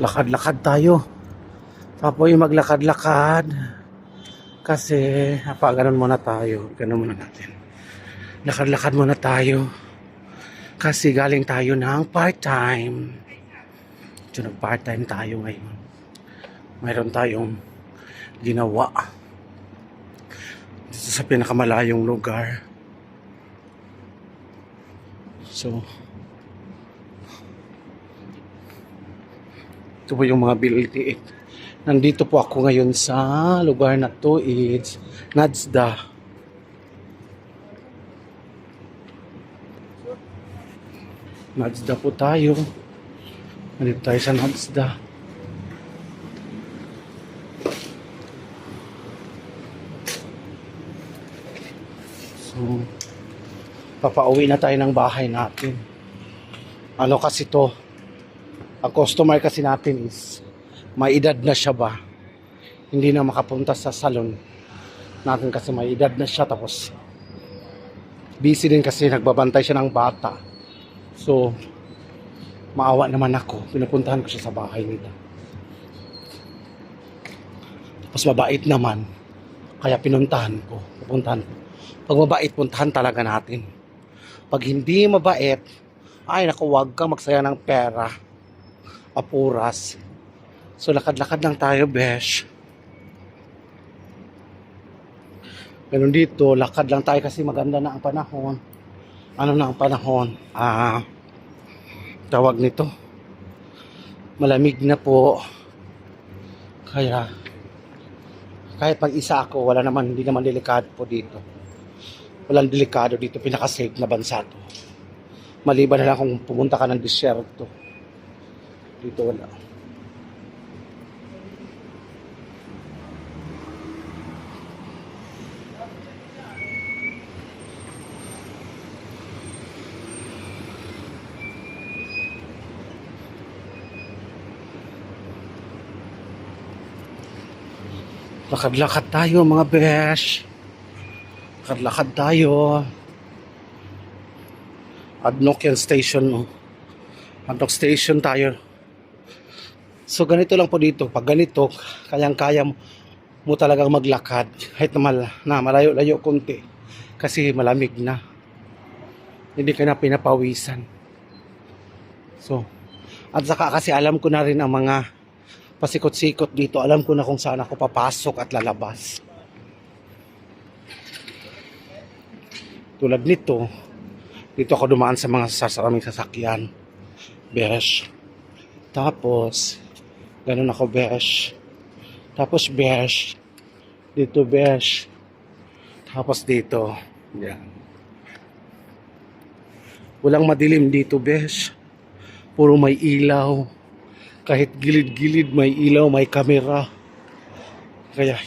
lakad-lakad tayo. Tapoy maglakad-lakad. Kasi, pa, ganun muna tayo. Ganun muna natin. Lakad-lakad muna tayo. Kasi galing tayo ng part-time. So, nag-part-time tayo ngayon. Mayroon tayong ginawa. Dito sa pinakamalayong lugar. So, ito po yung mga bilitiit. Nandito po ako ngayon sa lugar na to. It's Nadsda. Nadsda po tayo. Nandito tayo sa Nadsda. So, papauwi na tayo ng bahay natin. Ano kasi to? Ang customer kasi natin is may edad na siya ba? Hindi na makapunta sa salon natin kasi may edad na siya tapos busy din kasi nagbabantay siya ng bata. So, maawa naman ako. Pinupuntahan ko siya sa bahay nila. Tapos mabait naman. Kaya pinuntahan ko. Pupuntahan ko. Pag mabait, puntahan talaga natin. Pag hindi mabait, ay naku, wag kang magsaya ng pera. Apuras. So, lakad-lakad lang tayo, besh. Ganun dito, lakad lang tayo kasi maganda na ang panahon. Ano na ang panahon? Ah, tawag nito. Malamig na po. Kaya, kahit mag-isa ako, wala naman, hindi naman delikado po dito. Walang delikado dito, pinaka-safe na bansa to. Maliban na lang kung pumunta ka ng disyerto. Dito wala. Lakad-lakad tayo mga besh. Lakad-lakad tayo. Adnokian Station. Oh. Adnok Station tayo. So ganito lang po dito. Pag ganito, kayang-kaya mo, talagang maglakad. Kahit na, mal, na malayo-layo konti. Kasi malamig na. Hindi ka na pinapawisan. So, at saka kasi alam ko na rin ang mga pasikot-sikot dito. Alam ko na kung saan ako papasok at lalabas. Tulad nito, dito ako dumaan sa mga sasaraming sasakyan. Besh. Tapos, ganun ako, besh. Tapos, besh. Dito, besh. Tapos dito. Yan. Walang madilim dito, besh. Puro may ilaw. Kahit gilid-gilid may ilaw, may kamera. Kaya,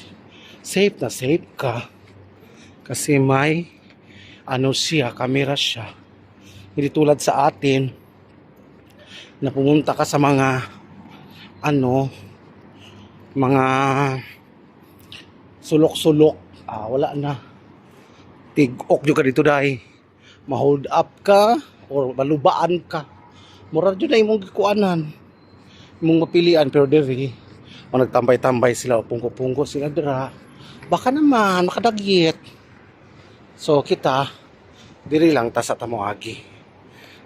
safe na safe ka. Kasi may ano siya, kamera siya. Hindi tulad sa atin na pumunta ka sa mga ano mga sulok-sulok. Ah, wala na. Tig-ok juga dito dai. Ma-hold up ka or malubaan ka. Mura dyan na imong gikuanan. Imong mapilian pero diri o nagtambay-tambay sila o pungko-pungko sila dira. Baka naman makadagyit. So kita diri lang ta sa tamo agi.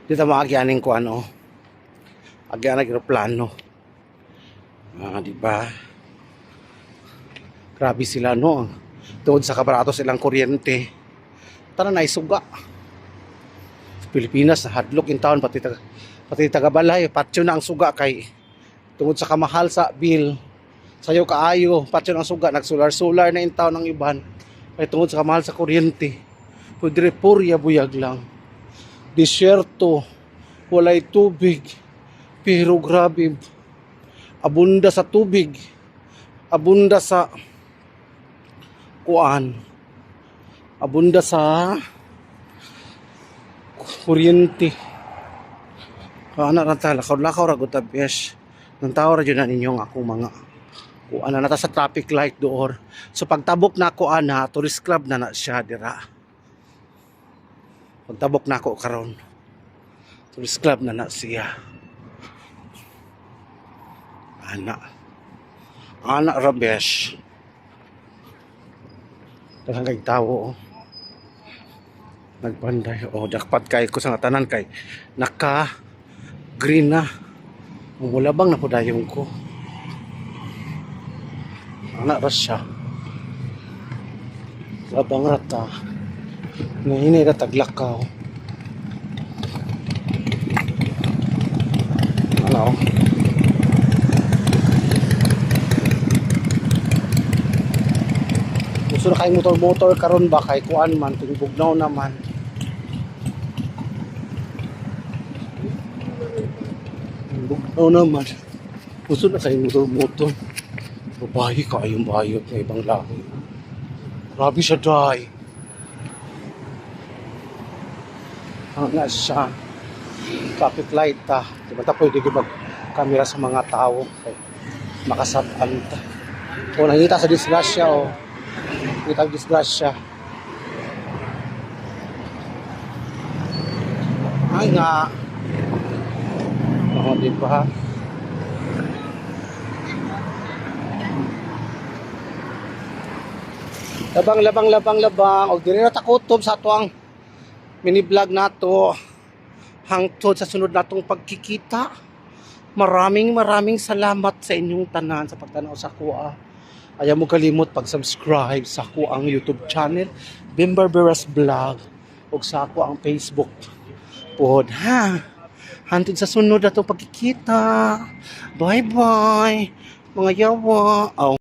Di ta agi aning ko ano. Agi anang eroplano. Ah, di ba? Grabe sila no. Tungod sa kabarato silang kuryente. Tara na isuga. Sa Pilipinas, hadlok in town pati pati taga balay, patyo na ang suga kay tungod sa kamahal sa bill. Sayo kaayo, patyo na ang suga, nagsolar-solar na in town ang iban. Kay tungod sa kamahal sa kuryente. Pwede purya buyag lang. Disyerto, walay tubig. Pero grabe, abunda sa tubig. Abunda sa kuan. Abunda sa kuryente. Kana na ta lakaw-lakaw ra gud besh. Nang tao ra jud na ninyong ako mga kuan na nata sa traffic light door. So pagtabok na ako ana, tourist club na na siya dira. Pagtabok na ako karon. Tourist club na na siya. Ana. Ana Rabesh. Daghang kay tawo. oh. Nagbanday. O, oh, jakpat kay ko sa tanan kay. Naka green na. Mumulabang na po dayong ko. Ana ra siya. Labang rata. Nahinay na taglakaw. Ano? Gusto na kay motor-motor karon ba kay kuan man tingbugnaw naman. Tingbugnaw naman. Gusto na kay motor-motor. Babae ka yung bayot ng ibang lahi. Grabe siya dry. Ang nga siya. Traffic light ta. Di ba ta pwede mag kamera sa mga tao. Kay makasabtan ta. O nakita sa disgrasya o. Nakita ang disgrasya. Ay nga. Oo, di ba? Labang, labang, labang, labang. O, dili na takutob sa tuang mini vlog nato hangtod sa sunod natong pagkikita. Maraming maraming salamat sa inyong tanan sa pagtanaw sa kuha. Ayaw mo kalimot pag-subscribe sa kuang YouTube channel, Bimber Beras Vlog, o sa kuang Facebook pod. Ha? Hantod sa sunod natong pagkikita. Bye-bye, mga yawa. Oh.